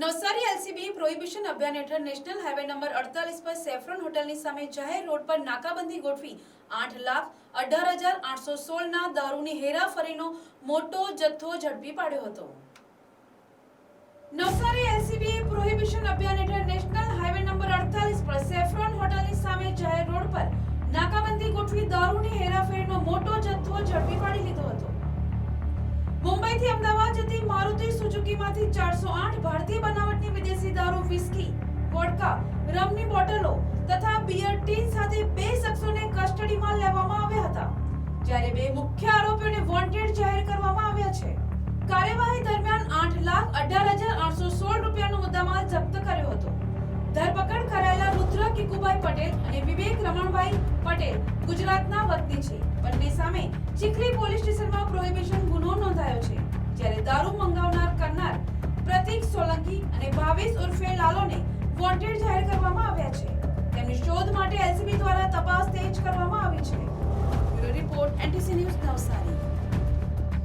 Navsari LCB prohibition અભિયાન હેઠળ national highway number અડતાલીસ પર સેફ્રોન હોટલની સામે જાહેર રોડ પર નાકાબંધી ગોઠવી આઠ લાખ અઢાર હજાર આઠસો સોળના દારૂની હેરાફરીનો મોટો જથ્થો ઝડપી પાડ્યો હતો. નવસારી એલસીબી પ્રોહિબિશન અભિયાન હેઠળ નેશનલ હાઈવે નંબર અડતાલીસ પર સેફ્રોન હોટલની સામે જાહેર રોડ પર નાકાબંધી ગોઠવી મુંબઈથી અમદાવાદ જતી મારુતિ સુઝુકીમાંથી ચારસો આઠ ભારતીય બનાવટની વિદેશી દારૂ વિસ્કી, વોડકા, રમની બોટલો તથા બિયર ટીન સાથે બે શખ્સોને કસ્ટડીમાં લેવામાં આવ્યા હતા. જ્યારે બે મુખ્ય આરોપીઓને વોન્ટેડ જાહેર કરવામાં આવ્યા છે. કાર્યવાહી દરમિયાન આઠ લાખ અઢાર હજાર આઠસો સોળ રૂપિયાનો મુદ્દામાલ જપ્ત કર્યો હતો. ધરપકડ કરાયેલા રુદ્ર કિકુભાઈ પટેલ અને વિવેક રમણભાઈ પટેલ ગુજરાતના વતની છે. બંને સામે ચીખલી પોલીસ સ્ટેશનમાં પ્રોહિબિશન ભાવેશ ઉર્ફે લાલોને વોન્ટેડ જાહેર કરવામાં આવ્યા છે. તેમની શોધ માટે એલસીબી દ્વારા તપાસ તેજ કરવામાં